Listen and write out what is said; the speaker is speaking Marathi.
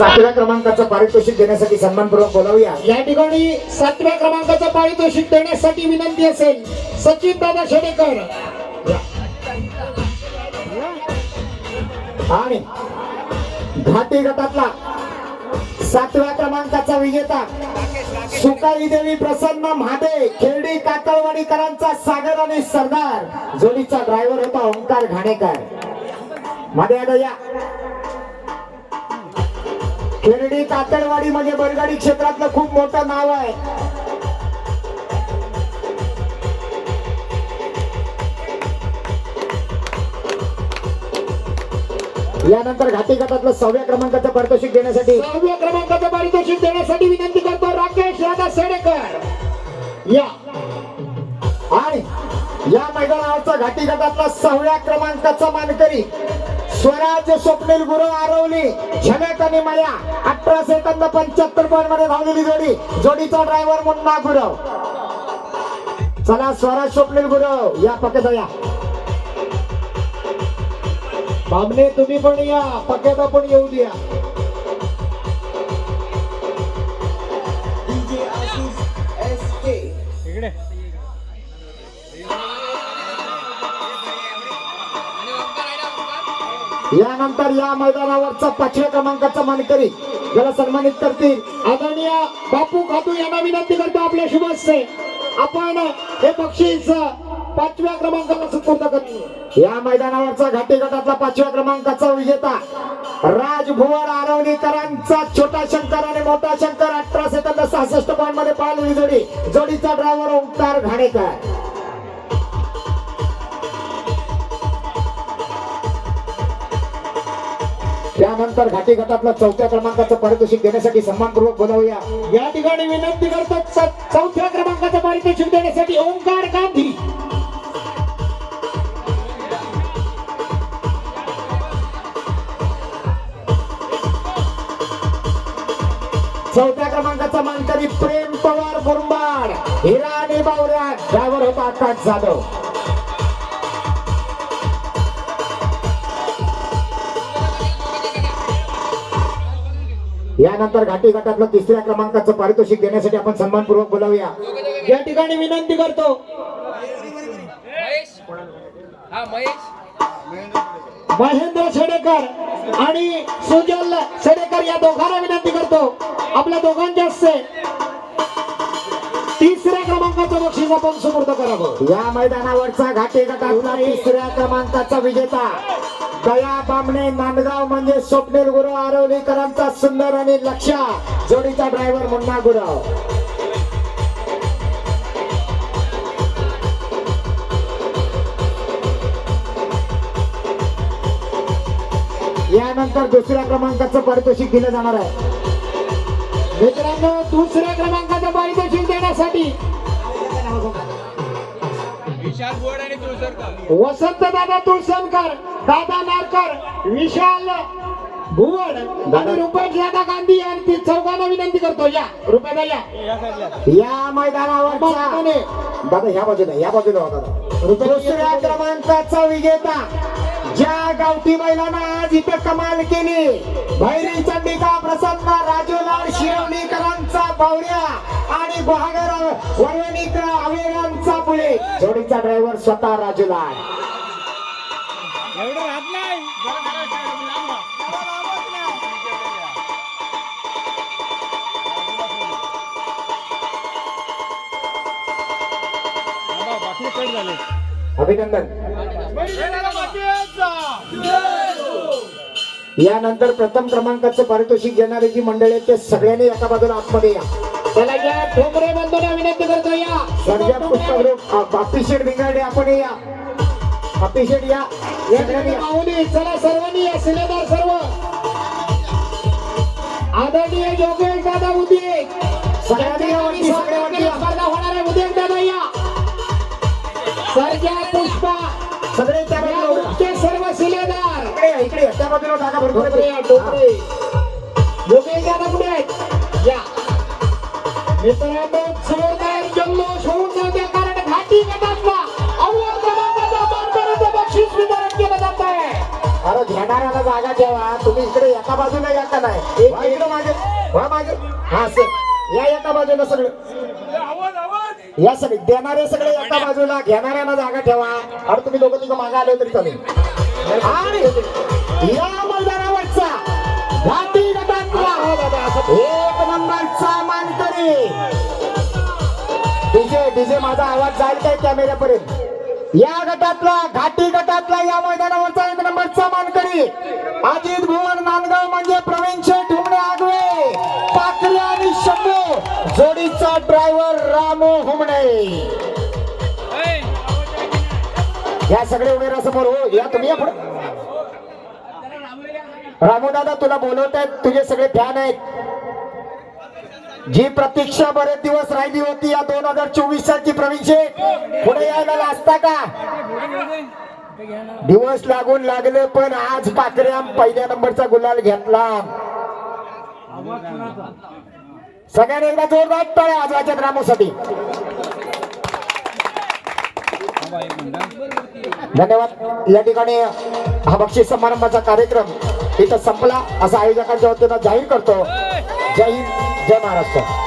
सातव्या क्रमांकाचं पारितोषिक देण्यासाठी सन्मानपूर्वक बोलावूया. या ठिकाणी सातव्या क्रमांकाचं पारितोषिक देण्यासाठी विनंती असेल सचिन दादा शेडेकर. आणि घाटी गटातला सातव्या क्रमांकाचा विजेता सुकाई देवी प्रसन्न म्हादे खेरडी कातळवाडीकरांचा सागर आणि सरदार जोडीचा ड्रायव्हर होता ओंकार घाणेकर. मध्ये आता या. खेरडी तातडवाडी म्हणजे बैलगाडी क्षेत्रातलं खूप मोठं नाव आहे. यानंतर घाटी गटातलं सहाव्या क्रमांकाचं पारितोषिक देण्यासाठी सहाव्या क्रमांकाचं पारितोषिक देण्यासाठी विनंती करतो राकेश राधा सेडेकर. या. आणि या मैदानावरचा घाटी गटातला सहाव्या क्रमांकाचा मानकरी स्वराज स्वप्नील गुरु आरवली. झनक आणि माया अठरा सेकंद पंच्याहत्तर पॉईंटमध्ये धावलेली जोडी. जोडीचा ड्रायव्हर मुन्ना गुरव. चला स्वराज स्वप्नील गुरव या पकड या. बामणे तुम्ही पण या पक्यादा पण येऊ द्या. यानंतर या मैदानावरचा पाचव्या क्रमांकाचा मानकरी ज्याला सन्मानित करतील आदरणीय बापू खातू यांना विनंती करतो आपल्या शुभेच्छे. आपण हे बक्षीस पाचव्या क्रमांकाला सुपूर्द करतो या मैदानावरचा घाटी गटातला पाचव्या क्रमांकाचा विजेता राज भुवन आरवणीकरांचा छोटा शंकर आणि मोठा शंकर अठरा सेकंद सहासष्ट पॉईंटमध्ये पाहिलेली जोडी जोडीचा ड्रायव्हर ओंकार घाणेकर. त्यानंतर घाटी गटातला चौथ्या क्रमांकाचं पारितोषिक देण्यासाठी सन्मानपूर्वक बोलावूया. या ठिकाणी विनंती करतो चौथ्या क्रमांकाचं पारितोषिक देण्यासाठी ओंकार गांधी. चौथ्या क्रमांकाचा मानकरी प्रेम पवार बुरंबाड हिराणी बावऱ्या ड्रायव्हर होता आकाश जाधव. यानंतर घाटी गटातलं तिसऱ्या क्रमांकाचं पारितोषिक देण्यासाठी आपण सन्मानपूर्वक बोलावूया. या ठिकाणी विनंती करतो. हा महेश. महेंद्र शेडेकर आणि सुजल शेडेकर या दोघांना विनंती करतो. आपल्या दोघांच्या हस्ते तिसऱ्या क्रमांकाचं बक्षीस आपण सुपूर्द करावं. या मैदानावरचा घाटी गटातला तिसऱ्या क्रमांकाचा विजेता दया बामणे नांदगाव म्हणजे स्वप्नील गुरु आरवलीकरांचा सुंदर आणि लक्षा जोडीचा ड्रायव्हर मुन्ना गुरव. यानंतर दुसऱ्या क्रमांकाचं पारितोषिक दिलं जाणार आहे. मित्रांनो दुसऱ्या क्रमांकाचं पारितोषिक देण्यासाठी विशाल बोर्ड आणि तुळसरकर. वसंत दादा तुळसनकर. दादा नारकर विशाल भुवड आणि रुपेश दादा गांधी यांची चौघांना विनंती करतो. या रुपये या. या मैदानावरचा दादा ह्या बाजूला ह्या बाजूला होता दादा. दुसऱ्या क्रमांकाचा विजेता ज्या गावठी महिलांना आज इथं कमाल केली. भैरी चंडिका प्रसन्न राजूलाल शिरवणीकरांचा बावऱ्या आणि बहागर वरवणीकर अवेरांचा पुढे. जोडीचा ड्रायव्हर स्वतः राजूलाल. एवढं राहत नाही. बाकी कट झाले. अभिनंदन. यानंतर प्रथम क्रमांकाचं पारितोषिक घेणारे जी मंडळी आहेत ते सगळ्यांनी एका बाजूला आतमध्ये या. चला या ठोकरे बंधूंना विनंती करतो या. सर्जा ग्रुप बापी शेठ बिंगाडे आपण या. बापी शेठ या या सगळ्यांनी ठिकाणी चला सर्वांनी या सिलेदार सर्व. आदरणीय योगेश दादा उदय. सगळ्यांनी या वरती, सगळ्या वरती या. स्पर्धा होणार आहे उदय दादा या. सर्जा पुष्पा. सगळे त्या बाजूला सर्व सिलेदार इकडे इकडे. त्या बाजूला टाका भरपूर योगेश दादा पुढे आहेत? या. मित्रांनो अरे घेणाऱ्याला जागा ठेवा तुम्ही इकडे एका बाजूला या का नाही? वा इकडे मागे वा मागे. हा सर. या एका बाजूला सगळं. या सगळे. देणारे सगळे एका बाजूला घेणाऱ्यांना जागा ठेवा. आणि तुम्ही दोघं तिघं मागे आले तरी चालेल आणि या मैदानावरचा घाटी गटातला. एक नंबरचा मानकरी. डीजे डीजे माझा आवाज जाईल काय कॅमेऱ्यापर्यंत या गटातला घाटी गटातला या मैदानावरचा एक नंबरचा मानकरी अजित भुवन नांदगाव म्हणजे प्रवीण शेठ हुमणे आगवे पाकरे आणि शंभू जोडीचा ड्रायव्हर रामू हुमणे या सगळे उमेरासमोर हो या तुम्ही या पुढे. रामू दादा तुला बोलवत आहेत तुझे सगळे फॅन आहेत. जी प्रतीक्षा बरेच दिवस राहिली होती या दोन हजार चोवीस सालची प्रवीण पुढे यायला असता का? दिवस लागून लागले पण आज पाकऱ्या पहिल्या नंबरचा गुलाल घेतला. सगळ्यांनी एकदा जोरदार टाळ्या आजच्या ग्रामोसाठी धन्यवाद. या ठिकाणी हा बक्षीस समारंभाचा कार्यक्रम इथं संपला. असा आयोजकांच्या वतीनं जाहीर करतो. जय हिंद. जय महाराष्ट्र